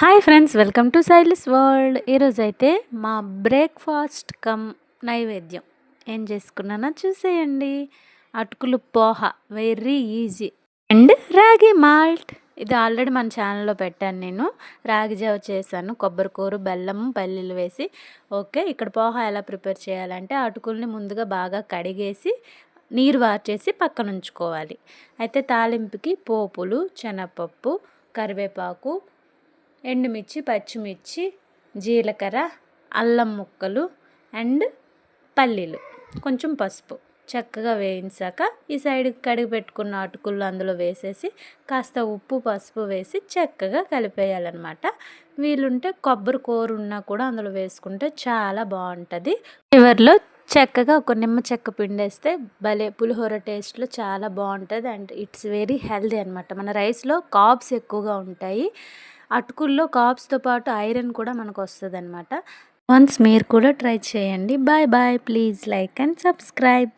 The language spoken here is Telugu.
హాయ్ ఫ్రెండ్స్ వెల్కమ్ టు సైలిస్ వరల్డ్ ఈరోజు అయితే మా బ్రేక్ఫాస్ట్ కమ్ నైవేద్యం. ఏం చేసుకున్నానో చూసేయండి. అటుకులు poha very easy and ragi malt. ఇది ఆల్రెడీ మన ఛానల్లో పెట్టాను నేను. రాగి జావ చేశాను కొబ్బరికూరు బెల్లం పల్లీలు వేసి. ఓకే ఇక్కడ పోహ ఎలా ప్రిపేర్ చేయాలంటే అటుకుల్ని ముందుగా బాగా కడిగేసి నీరు వార్చేసి పక్కన ఉంచుకోవాలి. అయితే తాలింపుకి పోపులు శనగపప్పు కరివేపాకు ఎండుమిర్చి పచ్చిమిర్చి జీలకర్ర అల్లం ముక్కలు అండ్ పల్లీలు. కొంచెం పసుపు. చక్కగా వేయించాక ఈ సైడ్ కడిగి పెట్టుకున్న అటుకులు అందులో వేసేసి కాస్త ఉప్పు పసుపు వేసి చక్కగా కలిపేయాలన్నమాట. వీలుంటే కొబ్బరి కూర ఉన్నా కూడా అందులో వేసుకుంటే చాలా బాగుంటుంది. చివరిలో చక్కగా ఒక నిమ్మ చెక్క పిండేస్తే భలే పులిహోర టేస్ట్లో చాలా బాగుంటుంది అండ్ ఇట్స్ వెరీ హెల్దీ అనమాట మన రైస్లో కాబ్స్ ఎక్కువగా ఉంటాయి. అటుకుల్లో కాప్స్తో పాటు ఐరన్ కూడా మనకు వస్తుంది అనమాట వన్స్ మీరు కూడా ట్రై చేయండి. Bye bye please like and subscribe